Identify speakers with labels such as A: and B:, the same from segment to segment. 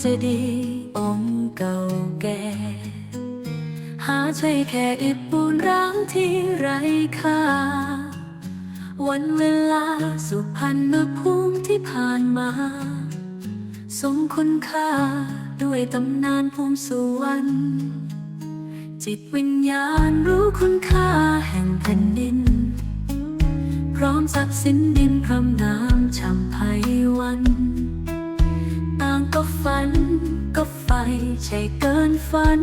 A: เจดีย์องค์เก่าแก่ หาใช่แค่อิฐปูนร้างที่ไร้ค่า วันเวลาสุพรรณภูมิที่ผ่านมา สมคุณค่าด้วยตำนานภูมิสุวรรณจิตวิญญาณรู้คุณค่าแห่งแผ่นดิน พร้อมทรัพย์สินดินพรำน้ำช่ำไพวัน ฝัน ก็ไฟใช่เกินฝัน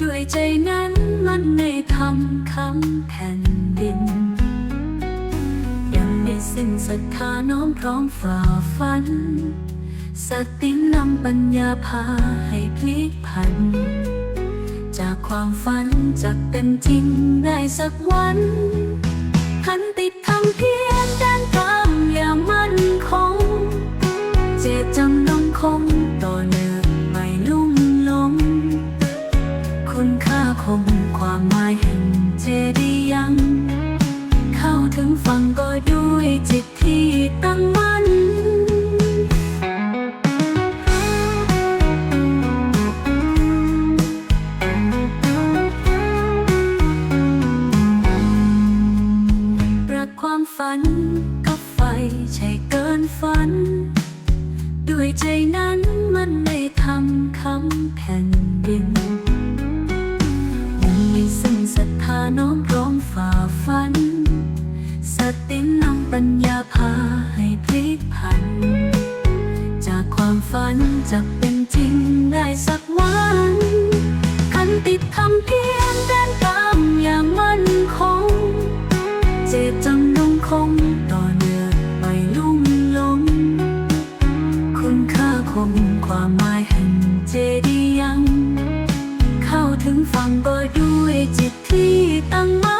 A: ด้วยใจนั้นมันในทำคำแผ่นดิน ยังไม่สิ้นศรัทธาน้อมพร้อมฝ่าฟัน สตินำปัญญาพาให้พลิกผัน จากความฝันจะเป็นจริงได้สักวัน ความหมายแห่งเจดียัง เข้าถึงฟังก็ด้วยจิตที่ตั้งมั่นรักความฝันกับไฟใช่เกินฝัน ด้วยใจนั้น ปัญญาพาให้พลิกผัน จากความฝันจะเป็นจริงได้สักวันคันติดทำเพียงเดินตามอย่างมั่นคง เจตจำนงคงต่อเนื่องไม่ลุ่มหลง คุณค่าคงความหมายแห่งเจดีย์ยัง เข้าถึงฟังก็ด้วยจิตที่ตั้งมั่น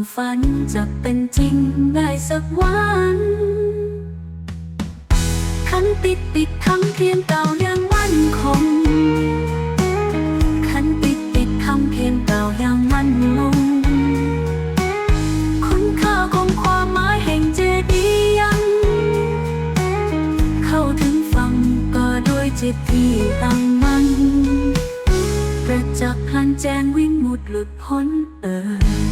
A: ความฝันจะเป็นจริงได้สักวันขันติดติดคำเพียงเก่ายังมั่นคงขันติดติดคำเพียงเก่ายังมั่นคงคุณค่าของความหมายแห่งเจดีย์ยัง เข้าถึงฟังก็ด้วยจิตที่ตั้งมั่นประจักษ์พลันแจ้งวิ่งมุดหลุดพ้นเอ่ย